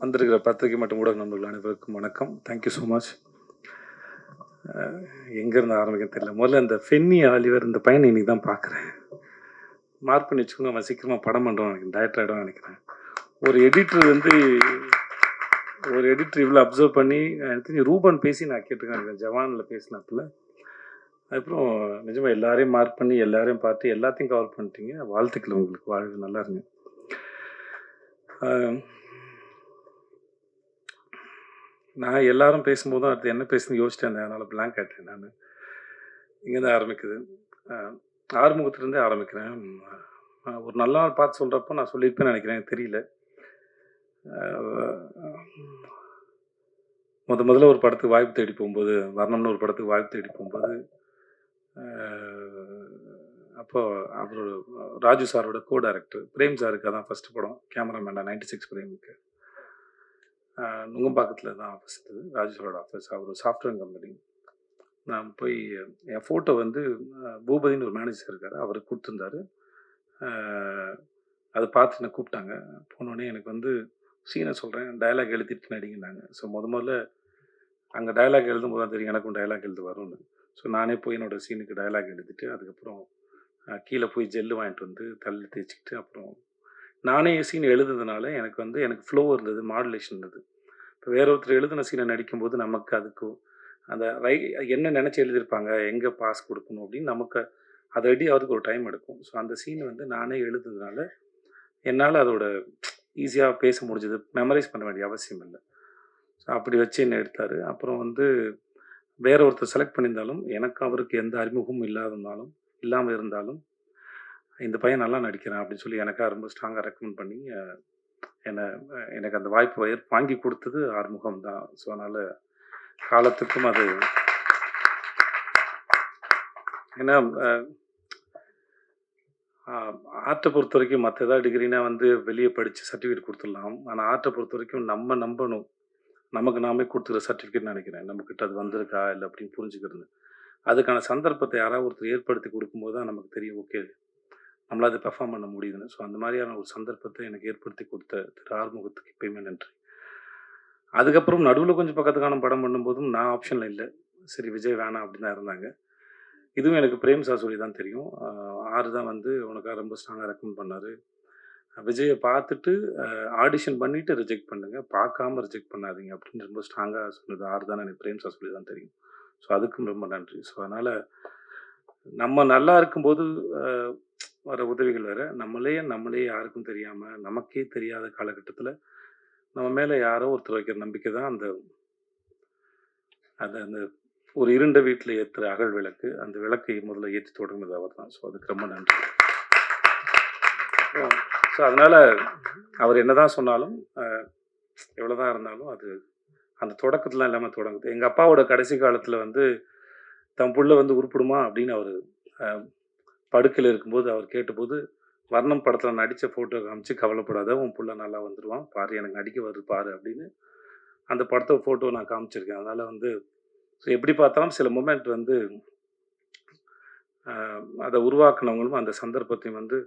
வந்திருக்கிற பத்திரிகை மற்றும் ஊடக நண்பர்கள் அனைவருக்கும் வணக்கம். தேங்க்யூ ஸோ மச் எங்கேருந்து ஆரம்பிக்க தெரியல. முதல்ல இந்த ஃபென்னி ஆலிவர் இந்த பையனை இன்னைக்கு தான் பார்க்குறேன். மார்க் பண்ணி வச்சுக்கோங்க அவன் சீக்கிரமாக படம் பண்ணுறான் நினைக்கிறேன். டேரக்டர் ஆகிடும் நினைக்கிறேன். ஒரு எடிட்டர் வந்து ஒரு எடிட்டர் இவ்வளோ அப்சர்வ் பண்ணி எனக்கு ரூபன் பேசி நான் கேட்டிருக்கேன் ஜவானில் பேசினப்பில். அதுக்கப்புறம் நிஜமாக எல்லாரையும் மார்க் பண்ணி எல்லாரையும் பார்த்து எல்லாத்தையும் கவர் பண்ணிட்டீங்க. வாழ்த்துக்கள் உங்களுக்கு. வாழ்வு நல்லா இருங்க. நான் எல்லாரும் பேசும்போதும் அடுத்து என்ன பேசுன்னு யோசிச்சிட்டேன் அதனால் பிளாங்க் ஆகிட்டேன் நான். இங்கேருந்து ஆரம்பிக்குது. ஆறுமுகத்துலேருந்தே ஆரம்பிக்கிறேன். ஒரு நல்ல நாள் பார்த்து சொல்கிறப்போ நான் சொல்லியிருப்பேன்னு நினைக்கிறேன். எனக்கு தெரியல. முத முதல்ல ஒரு படத்துக்கு வாய்ப்பு தேடி போகும்போது வர்ணம்னு ஒரு படத்துக்கு வாய்ப்பு தேடி போகும்போது அப்போது அப்போ அவர் ராஜு சாரோட கோ டைரக்டர் பிரேம் சாருக்கு அதான் ஃபஸ்ட்டு படம். கேமராமேனா நைன்டி சிக்ஸ் பிரேமுக்கு. நுங்கம்பாக்கத்தில் தான் ஆஃபீஸ் இருந்தது ராஜேஸ்வரோட ஆஃபீஸ் அவர் சாஃப்ட்வேர் கம்பெனி நான் போய் என் ஃபோட்டோ வந்து பூபதின்னு ஒரு மேனேஜர் இருக்கார். அவர் கொடுத்துருந்தாரு. அதை பார்த்து என்னை கூப்பிட்டாங்க. போனோடனே எனக்கு வந்து சீனை சொல்கிறேன் டயலாக் எழுதிட்டு நடிங்கினாங்க ஸோ முத முதல்ல அங்கே டயலாக் எழுதும் போது தான் தெரியும் எனக்கும் டயலாக் எழுத வரும்னு. ஸோ நானே போய் என்னோடய சீனுக்கு டயலாக் எழுதிட்டு அதுக்கப்புறம் கீழே போய் ஜெல்லு வாங்கிட்டு வந்து தள்ளி தேய்ச்சிக்கிட்டு அப்புறம் நானே சீன் எழுதுனதுனால எனக்கு வந்து எனக்கு ஃப்ளோ இருந்தது மாடுலேஷன் இருந்தது. இப்போ வேற ஒருத்தர் எழுதின சீனை நடிக்கும்போது நமக்கு அதுக்கு அந்த ரை என்ன நினச்சி எழுதியிருப்பாங்க எங்கே பாஸ் கொடுக்கணும் அப்படின்னு நமக்கு அதை அடி அவருக்கு ஒரு டைம் எடுக்கும். ஸோ அந்த சீன் வந்து நானே எழுதுனதுனால என்னால் அதோட ஈஸியாக பேச முடிஞ்சது மெமரைஸ் பண்ண வேண்டிய அவசியம் இல்லை. ஸோ அப்படி வச்சு என்ன எடுத்தார்? அப்புறம் வந்து வேற ஒருத்தர் செலக்ட் பண்ணியிருந்தாலும் எனக்கு அவருக்கு எந்த அறிமுகமும் இல்லாதனாலும் இல்லாமல் இருந்தாலும் இந்த பையன் நல்லா நடிக்கிறான் அப்படின்னு சொல்லி எனக்காக ரொம்ப ஸ்ட்ராங்காக ரெக்கமெண்ட் பண்ணி என்னை எனக்கு அந்த வாய்ப்பு வாங்கி கொடுத்தது ஆறுமுகம் தான். ஸோ அதனால் காலத்துக்கும் அது ஏன்னா ஆர்ட்டை பொறுத்த வரைக்கும் மற்ற ஏதாவது டிகிரினா வந்து வெளியே படித்து சர்டிஃபிகேட் கொடுத்துடலாம். ஆனால் ஆர்ட்டை பொறுத்த வரைக்கும் நம்ம நம்பணும். நமக்கு நாமே கொடுத்துக்கிற சர்டிஃபிகேட் நினைக்கிறேன். நம்மக்கிட்ட அது வந்திருக்கா இல்லை அப்படின்னு புரிஞ்சுக்கிறது. அதுக்கான சந்தர்ப்பத்தை யாராவது ஒருத்தர் ஏற்படுத்தி கொடுக்கும்போது தான் நமக்கு தெரியும் ஓகே நம்மளால் அதை பெர்ஃபார்ம் பண்ண முடியுதுன்னு. ஸோ அந்த மாதிரியான ஒரு சந்தர்ப்பத்தை எனக்கு ஏற்படுத்தி கொடுத்த திரு ஆறுமுகத்துக்கு எப்பயுமே நன்றி. அதுக்கப்புறம் நடுவில் கொஞ்சம் பக்கத்துக்கான படம் பண்ணும்போதும் நான் ஆப்ஷனில் இல்லை. சரி விஜய் வேணாம் அப்படின்னு தான் இருந்தாங்க. இதுவும் எனக்கு பிரேம் சார் சொல்லி தான் தெரியும். ஆறு தான் வந்து உனக்காக ரொம்ப ஸ்ட்ராங்காக ரெக்கமெண்ட் பண்ணார். விஜயை பார்த்துட்டு ஆடிஷன் பண்ணிவிட்டு ரிஜெக்ட் பண்ணுங்கள் பார்க்காம ரிஜெக்ட் பண்ணாதீங்க அப்படின்னு ரொம்ப ஸ்ட்ராங்காக சொன்னது ஆறு தான் எனக்கு பிரேம் சாசூரி சொல்லி தான் தெரியும். ஸோ அதுக்கும் ரொம்ப நன்றி. ஸோ அதனால் நம்ம நல்லா இருக்கும்போது வர உதவிகள் வேறு. நம்மளே நம்மளே யாருக்கும் தெரியாமல் நமக்கே தெரியாத காலகட்டத்தில் நம்ம மேலே யாரோ ஒருத்தர் வைக்கிற நம்பிக்கை தான் அந்த அது அந்த ஒரு இருண்ட வீட்டில் ஏற்றுற அகல் விளக்கு. அந்த விளக்கை முதல்ல ஏற்றி தொடங்குனது அவர் தான். ஸோ அதுக்கு ரொம்ப நன்றி. ஸோ அதனால் அவர் என்னதான் சொன்னாலும் எவ்வளோதான் இருந்தாலும் அது அந்த தொடக்கத்துலாம் இல்லாமல் தொடங்குது. எங்கள் அப்பாவோட கடைசி காலத்தில் வந்து தம் புள்ள வந்து உருப்பிடுமா? அப்படின்னு அவர் படுக்கையில் இருக்கும்போது அவர் கேட்டபோது வர்ணம் படத்தில் நடித்த ஃபோட்டோ காமிச்சு கவலைப்படாத உன் புள்ள நல்லா வந்துடுவான் பாரு எனக்கு நடிக்க வருது பாரு அப்படின்னு அந்த படத்தை ஃபோட்டோ நான் காமிச்சிருக்கேன். அதனால் வந்து ஸோ எப்படி பார்த்தாலும் சில மூமெண்ட் வந்து அதை உருவாக்குனவங்களும் அந்த சந்தர்ப்பத்தையும் வந்து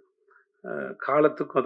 காலத்துக்கும் அது